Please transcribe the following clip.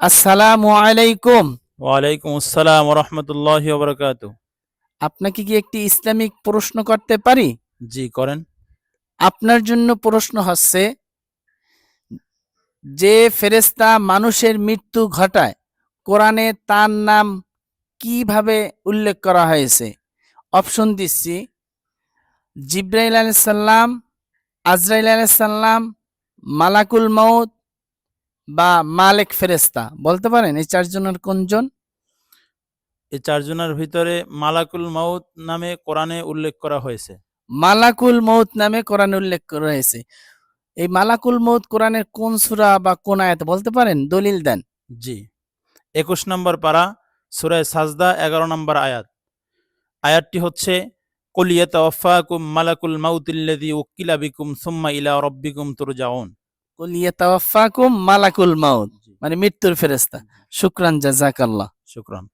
আসসালামু আলাইকুম। ওয়ালাইকুম আসসালাম রহমতুল্লাহ বরকাত আপনাকে কি একটি ইসলামিক প্রশ্ন করতে পারি? জি করেন। আপনার জন্য প্রশ্ন হচ্ছে যে ফেরেস্তা মানুষের মৃত্যু ঘটায় কোরআনে তার নাম কীভাবে উল্লেখ করা হয়েছে? অপশন দিচ্ছি জিব্রাইল আলাইসাল্লাম আজরাইল আলাইসাল্লাম মালাকুল মৌত বা মালেক ফেরেস্তা বলতে পারেন এই চারজনের কোনজন? এই চারজনের ভিতরে মালাকুল মাউত নামে কোরআনে উল্লেখ করা হয়েছে। মালাকুল মৌত নামে কোরআনে উল্লেখ করা হয়েছে। এই মালাকুল মৌত কোরআনের কোন সূরা বা কোন আয়াত বলতে পারেন? দলিল দেন। জি। একুশ নম্বর পারা সুরায় সাজদা এগারো নম্বর আয়াত। আয়াতটি হচ্ছে কলিয়া তাওয়াফাকুম মালাকুল মাউতিল্লাযী উকিলা বিকুম সুম্মা ইলা রব্বিকুম তুরজাউন। কুলিয়া তাওয়াফাকুম মালাকুল মাউত। মানে মৃত্যুর ফেরেস্তা শুক্রান জাজাকাল্লাহ শুকরান।